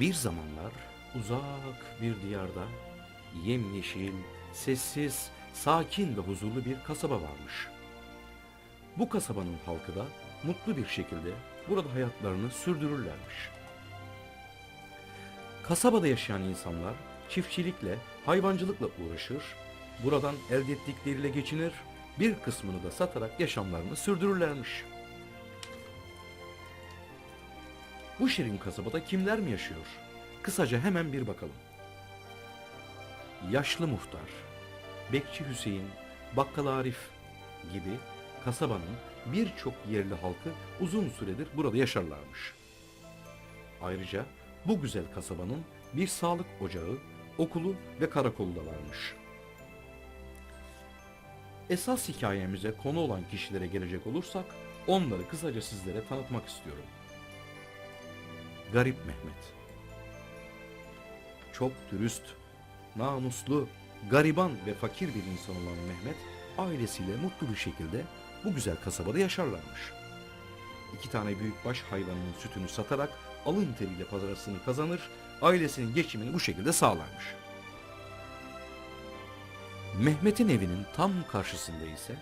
Bir zamanlar uzak bir diyarda yemyeşil, sessiz, sakin ve huzurlu bir kasaba varmış. Bu kasabanın halkı da mutlu bir şekilde burada hayatlarını sürdürürlermiş. Kasabada yaşayan insanlar çiftçilikle, hayvancılıkla uğraşır, buradan elde ettikleriyle geçinir, bir kısmını da satarak yaşamlarını sürdürürlermiş. Bu şirin kasabada kimler mi yaşıyor? Kısaca hemen bir bakalım. Yaşlı muhtar, bekçi Hüseyin, bakkal Arif gibi kasabanın birçok yerli halkı uzun süredir burada yaşarlarmış. Ayrıca bu güzel kasabanın bir sağlık ocağı, okulu ve karakolu da varmış. Esas hikayemize konu olan kişilere gelecek olursak onları kısaca sizlere tanıtmak istiyorum. Garip Mehmet. Çok dürüst, namuslu, gariban ve fakir bir insan olan Mehmet ailesiyle mutlu bir şekilde bu güzel kasabada yaşarlarmış. İki tane büyükbaş hayvanının sütünü satarak alın teriyle parasını kazanır, ailesinin geçimini bu şekilde sağlarmış. Mehmet'in evinin tam karşısında ise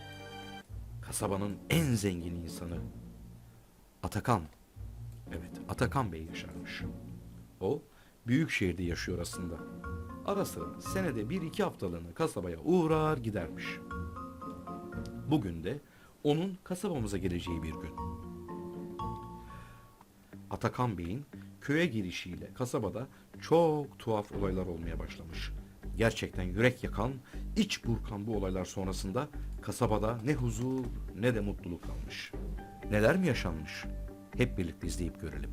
kasabanın en zengin insanı Atakan. Evet, Atakan Bey yaşarmış. O büyük şehirde yaşıyor aslında. Ara sıra senede bir iki haftalığına kasabaya uğrar gidermiş. Bugün de onun kasabamıza geleceği bir gün. Atakan Bey'in köye girişiyle kasabada çok tuhaf olaylar olmaya başlamış. Gerçekten yürek yakan, iç burkan bu olaylar sonrasında kasabada ne huzur ne de mutluluk kalmış. Neler mi yaşanmış? Hep birlikte izleyip görelim.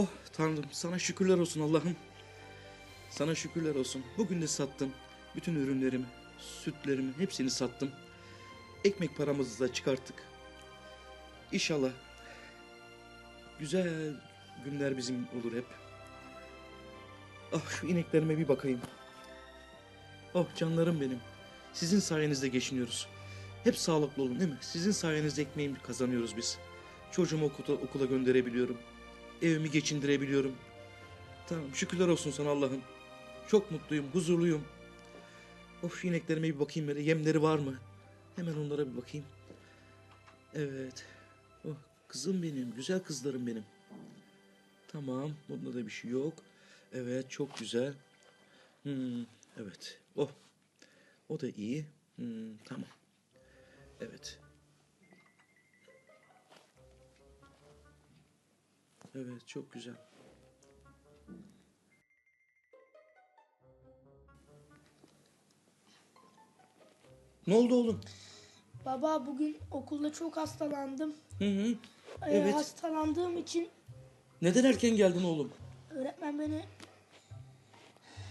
Oh Tanrım sana şükürler olsun Allah'ım. Sana şükürler olsun. Bugün de sattım. Bütün ürünlerimi, sütlerimi hepsini sattım. Ekmek paramızı da çıkarttık. İnşallah güzel günler bizim olur hep. Ah şu ineklerime bir bakayım. Oh canlarım benim. Sizin sayenizde geçiniyoruz. Hep sağlıklı olun değil mi? Sizin sayenizde ekmeğimi kazanıyoruz biz. Çocuğumu okula, okula gönderebiliyorum. Evimi geçindirebiliyorum. Tamam şükürler olsun sana Allah'ım. Çok mutluyum, huzurluyum. Of ineklerime bir bakayım böyle yemleri var mı? Hemen onlara bir bakayım. Evet. Oh kızım benim, güzel kızlarım benim. Tamam, bunda da bir şey yok. Evet, çok güzel. Hmm, evet. Oh. O da iyi. Hmm, tamam. Evet, çok güzel. Ne oldu oğlum? Baba bugün okulda çok hastalandım. Hı hı. Ee, Evet. Hastalandığım için Neden erken geldin oğlum? öğretmen beni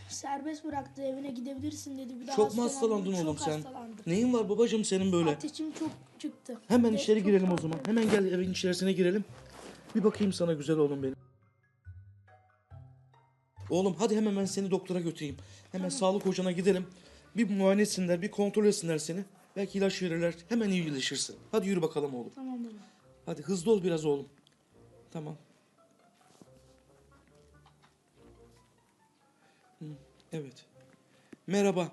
serbest bıraktı. Evine gidebilirsin dedi. Bir daha Çok mu hastalandım. hastalandın oğlum çok sen? hastalandım. Neyin var babacığım senin böyle? Ateşim çok çıktı. Hemen Ve içeri çok girelim o zaman. Hemen gel evin içerisine girelim. Bir bakayım sana güzel oğlum benim. Oğlum hadi hemen ben seni doktora götüreyim. Hemen sağlık hocana gidelim. Bir muayene etsinler, bir kontrol etsinler seni. Belki ilaç verirler. Hemen iyileşirsin. Hadi yürü bakalım oğlum. Tamam baba. Hadi hızlı ol biraz oğlum. Tamam. Hı, evet. Merhaba.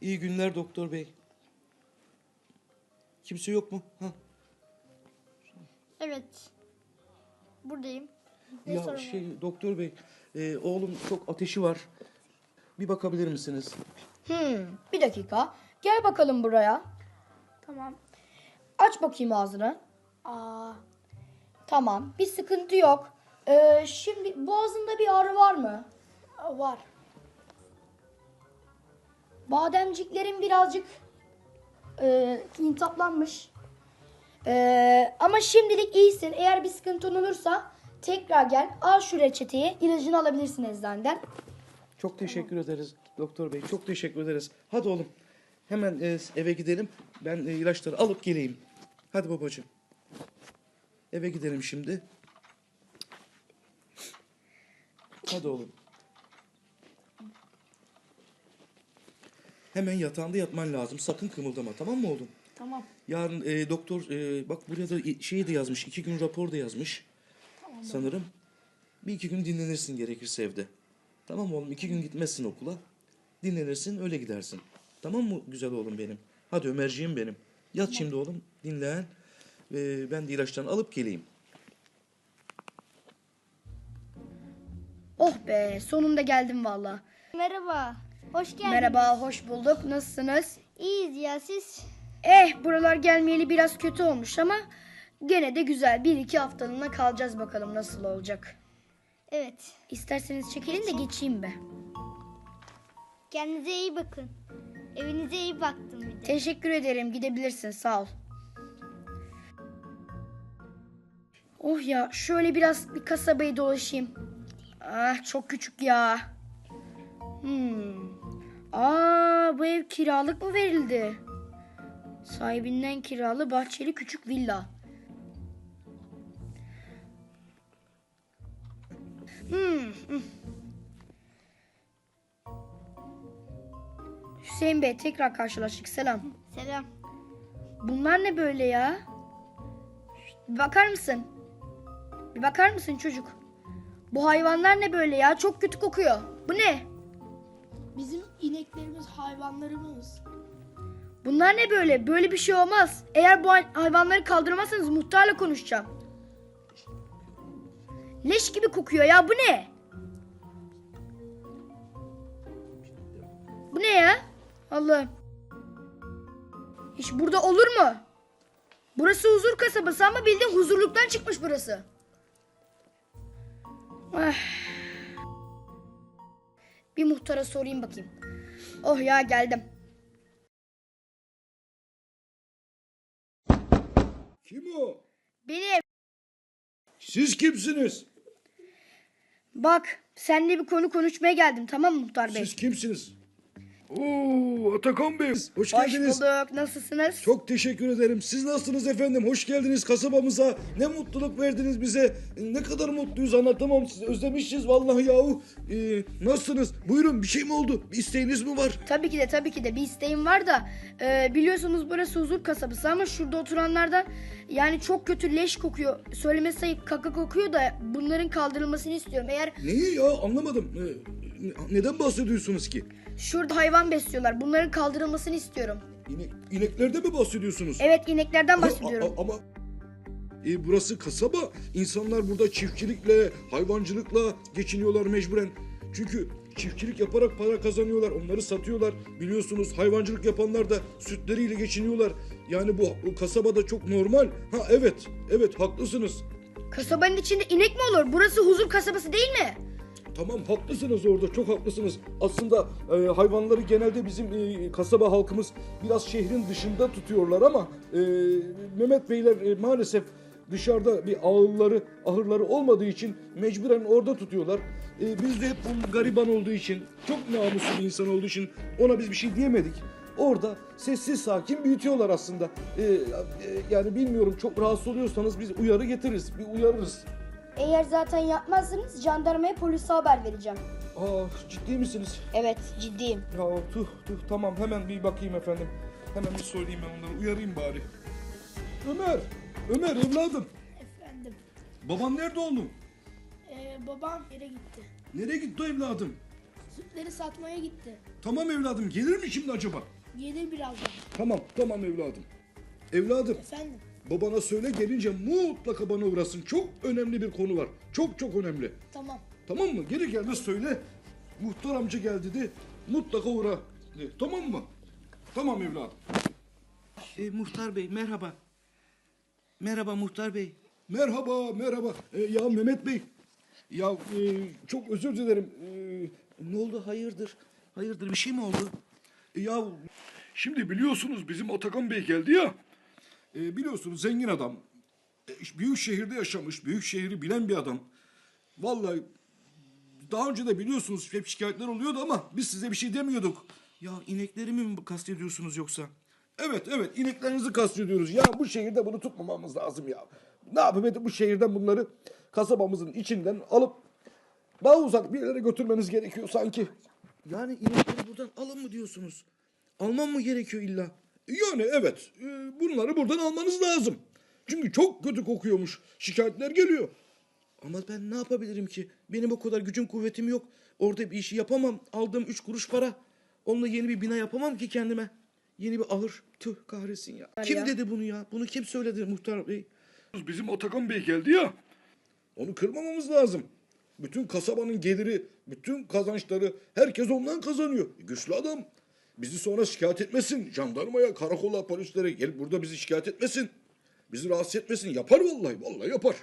İyi günler doktor bey. Kimse yok mu? Ha. Evet. Buradayım. Ne Ya sorun şey doktor bey, e, oğlum çok ateşi var. Bir bakabilir misiniz? Hmm, bir dakika. Gel bakalım buraya. Tamam. Aç bakayım ağzını. Aa, Tamam, bir sıkıntı yok. Ee, şimdi boğazında bir ağrı var mı? var. Bademciklerin birazcık e, intaplanmış. E, ama şimdilik iyisin. Eğer bir sıkıntın olursa tekrar gel. Al şu reçeteyi. İlacını alabilirsin eczaneden. Çok teşekkür ederiz doktor bey. Çok teşekkür ederiz. Hadi oğlum. Hemen e, eve gidelim. Ben e, ilaçları alıp geleyim. Hadi babacığım. Eve gidelim şimdi. Hadi oğlum. Hemen yatağında yatman lazım. Sakın kımıldama tamam mı oğlum? Tamam. Yarın e, doktor e, bak buraya da şeyi de yazmış. iki gün rapor da yazmış. Sanırım. Bir iki gün dinlenirsin gerekirse evde. Tamam oğlum? İki gün gitmezsin okula. Dinlenirsin öyle gidersin. Tamam mı güzel oğlum benim? Hadi Ömerciğim benim. Yat şimdi oğlum. Dinlen. Ve ben de ilaçlarını alıp geleyim. Oh be sonunda geldim valla. Merhaba. Hoş geldiniz. Merhaba hoş bulduk. Nasılsınız? İyiyiz ya siz. Eh buralar gelmeyeli biraz kötü olmuş ama gene de güzel. Bir iki haftalığına kalacağız bakalım nasıl olacak. Evet. İsterseniz çekilin de geçeyim be. Kendinize iyi bakın. Evinize iyi baktım bir de. Teşekkür ederim. Gidebilirsin. Sağ ol. Oh ya şöyle biraz bir kasabayı dolaşayım. Ah çok küçük ya. Hmm. Aa bu ev kiralık mı verildi? Sahibinden kiralı bahçeli küçük villa. Hmm. hmm. Hüseyin Bey tekrar karşılaştık. Selam. Selam. Bunlar ne böyle ya? Bir bakar mısın? Bir bakar mısın çocuk? Bu hayvanlar ne böyle ya? Çok kötü kokuyor. Bu ne? Bizim ineklerimiz, hayvanlarımız. Bunlar ne böyle? Böyle bir şey olmaz. Eğer bu hay- hayvanları kaldırmazsanız muhtarla konuşacağım. Leş gibi kokuyor ya. Bu ne? Bu ne ya? Allah'ım. Hiç burada olur mu? Burası huzur kasabası ama bildiğin huzurluktan çıkmış burası. Ah. Bir muhtara sorayım bakayım. Oh ya geldim. Kim o? Benim. Siz kimsiniz? Bak seninle bir konu konuşmaya geldim tamam mı muhtar bey? Siz kimsiniz? Oo Atakan Bey. Hoş Hoş geldiniz. bulduk. Nasılsınız? Çok teşekkür ederim. Siz nasılsınız efendim? Hoş geldiniz kasabamıza. Ne mutluluk verdiniz bize. Ne kadar mutluyuz anlatamam size. Özlemişiz vallahi yahu. Ee, nasılsınız? Buyurun bir şey mi oldu? Bir isteğiniz mi var? Tabii ki de tabii ki de bir isteğim var da e, biliyorsunuz burası huzur kasabası ama şurada oturanlardan yani çok kötü leş kokuyor. Söylemesi sayıp kaka kokuyor da bunların kaldırılmasını istiyorum. Eğer Neyi ya anlamadım. Ee, ne- neden bahsediyorsunuz ki? Şurada hayvan besliyorlar bunların kaldırılmasını istiyorum. İnek, ineklerde mi bahsediyorsunuz? Evet ineklerden Ama- bahsediyorum. a- Ama e, burası kasaba. İnsanlar burada çiftçilikle, hayvancılıkla geçiniyorlar mecburen. Çünkü çiftçilik yaparak para kazanıyorlar. Onları satıyorlar. Biliyorsunuz hayvancılık yapanlar da sütleriyle geçiniyorlar. Yani bu, bu kasabada çok normal. Ha evet, evet haklısınız. Kasabanın içinde inek mi olur? Burası huzur kasabası değil mi? Tamam haklısınız orada çok haklısınız. Aslında e, hayvanları genelde bizim e, kasaba halkımız biraz şehrin dışında tutuyorlar ama e, Mehmet Beyler e, maalesef dışarıda bir ağırları ahırları olmadığı için mecburen orada tutuyorlar. E, biz de hep bu gariban olduğu için çok namuslu bir insan olduğu için ona biz bir şey diyemedik. Orada sessiz sakin büyütüyorlar aslında. E, e, yani bilmiyorum çok rahatsız oluyorsanız biz uyarı getiririz, bir uyarırız. Eğer zaten yapmazsanız jandarmaya polise haber vereceğim. Aa ciddi misiniz? Evet ciddiyim. Ya tuh tuh tamam hemen bir bakayım efendim. Hemen bir söyleyeyim ben onları uyarayım bari. Ömer, Ömer evladım. Efendim, Baban nerede oğlum? ee, babam yere gitti. Nereye gitti o evladım? Sütleri satmaya gitti. Tamam evladım gelir mi şimdi acaba? Gelir birazdan. Tamam tamam evladım. Evladım Efendim, babana söyle gelince mutlaka bana uğrasın. Çok önemli bir konu var. Çok çok önemli. tamam. Tamam mı? Geri gelmez söyle. Muhtar amca geldi de mutlaka uğra. de. Tamam mı? Tamam evladım. E, muhtar bey merhaba. Merhaba muhtar bey. Merhaba, merhaba. Ee, ya Mehmet Bey, ya e, çok özür dilerim. Ee, Ne oldu hayırdır? Hayırdır bir şey mi oldu? ya Şimdi biliyorsunuz bizim Atakan Bey geldi ya. E, biliyorsunuz zengin adam. E, büyük şehirde yaşamış, büyük şehri bilen bir adam. Vallahi daha önce de biliyorsunuz hep şikayetler oluyordu ama biz size bir şey demiyorduk. Ya ineklerimi mi kastediyorsunuz yoksa? Evet evet ineklerinizi kastediyoruz. Ya bu şehirde bunu tutmamamız lazım ya. Ne yapıp edip bu şehirden bunları kasabamızın içinden alıp daha uzak bir yere götürmeniz gerekiyor sanki. Yani inekleri buradan alın mı diyorsunuz? Almam mı gerekiyor illa? Yani evet e, bunları buradan almanız lazım. Çünkü çok kötü kokuyormuş. Şikayetler geliyor. Ama ben ne yapabilirim ki? Benim o kadar gücüm kuvvetim yok. Orada bir işi yapamam. Aldığım üç kuruş para. Onunla yeni bir bina yapamam ki kendime. Yeni bir ahır. Tüh kahretsin ya. Kim ya. dedi bunu ya? Bunu kim söyledi muhtar bey? Bizim Atakan Bey geldi ya. Onu kırmamamız lazım. Bütün kasabanın geliri, bütün kazançları herkes ondan kazanıyor. Güçlü adam. Bizi sonra şikayet etmesin. Jandarmaya, karakola, polislere gelip burada bizi şikayet etmesin. Bizi rahatsız etmesin. Yapar vallahi. Vallahi yapar.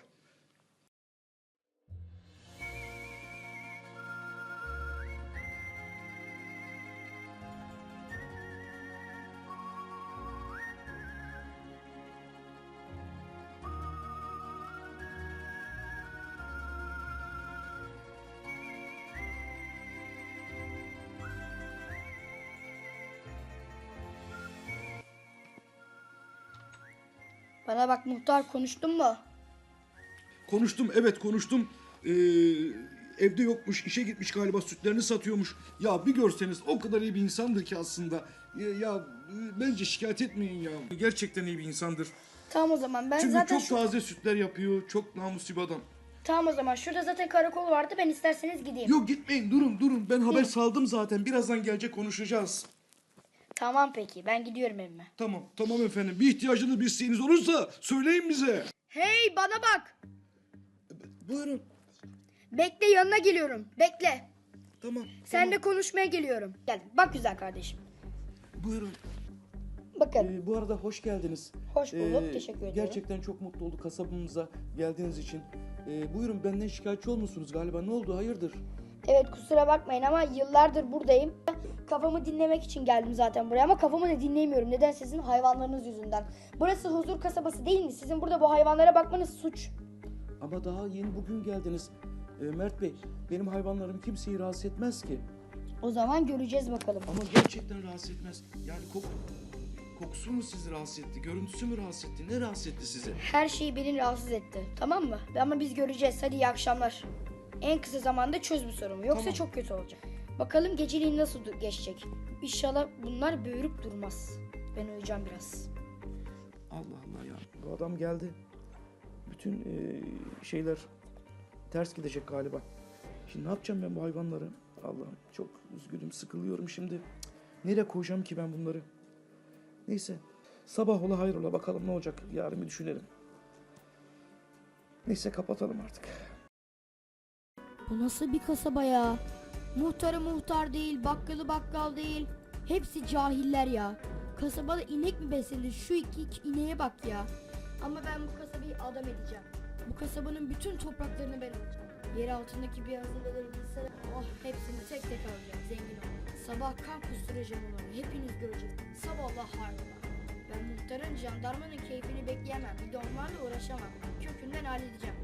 Bana bak muhtar konuştun mu? Konuştum evet konuştum. Ee, evde yokmuş işe gitmiş galiba sütlerini satıyormuş. Ya bir görseniz o kadar iyi bir insandır ki aslında. Ya, ya bence şikayet etmeyin ya. Gerçekten iyi bir insandır. Tamam o zaman ben Çünkü zaten çok şu- taze sütler yapıyor. Çok namuslu bir adam. Tamam o zaman şurada zaten karakol vardı ben isterseniz gideyim. Yok gitmeyin durun durun. Ben haber saldım zaten. Birazdan gelecek konuşacağız. Tamam peki ben gidiyorum evime. Tamam tamam efendim. Bir ihtiyacınız bir isteğiniz olursa söyleyin bize. Hey bana bak. Buyurun. Bekle yanına geliyorum. Bekle. Tamam. Seninle konuşmaya geliyorum. Gel bak güzel kardeşim. Buyurun. Bakın. Ee, bu arada hoş geldiniz. Hoş bulduk, Ee, teşekkür ederim. Gerçekten çok mutlu olduk kasabamıza geldiğiniz için. Ee, buyurun benden şikayetçi olmuşsunuz galiba. Ne oldu? Hayırdır? Evet kusura bakmayın ama yıllardır buradayım. Kafamı dinlemek için geldim zaten buraya ama kafamı da dinleyemiyorum. Neden sizin hayvanlarınız yüzünden. Burası huzur kasabası değil mi? Sizin burada bu hayvanlara bakmanız suç. Ama daha yeni bugün geldiniz. Ee, Mert Bey, benim hayvanlarım kimseyi rahatsız etmez ki. O zaman göreceğiz bakalım. Ama gerçekten rahatsız etmez. Yani kok kokusu mu sizi rahatsız etti? Görüntüsü mü rahatsız etti? Ne rahatsız etti sizi? Her şey beni rahatsız etti. Tamam mı? Ama biz göreceğiz. Hadi iyi akşamlar. En kısa zamanda çöz bu sorumu. Yoksa Tamam. çok kötü olacak. Bakalım geceliğin nasıl geçecek. İnşallah bunlar böğürüp durmaz. Ben uyuyacağım biraz. Allah Allah ya. Bu adam geldi. Bütün e, şeyler ters gidecek galiba. Şimdi ne yapacağım ben bu hayvanları? Allah'ım çok üzgünüm, sıkılıyorum şimdi. Nereye koyacağım ki ben bunları? Neyse. Sabah ola hayrola bakalım ne olacak. Yarın bir düşünelim. Neyse kapatalım artık. Bu nasıl bir kasaba ya? Muhtarı muhtar değil, bakkalı bakkal değil. Hepsi cahiller ya. Kasabada inek mi beslenir? Şu iki, iki ineğe bak ya. Ama ben bu kasabayı adam edeceğim. Bu kasabanın bütün topraklarını ben alacağım. Yer altındaki bir hazineleri bilseler, oh hepsini tek tek alacağım, zengin olacağım. Sabah kan kusturacağım onları, hepiniz göreceksiniz. Sabahla hayrola. Ben muhtarın, jandarmanın keyfini bekleyemem. Bir de onlarla uğraşamam. Kökünden halledeceğim.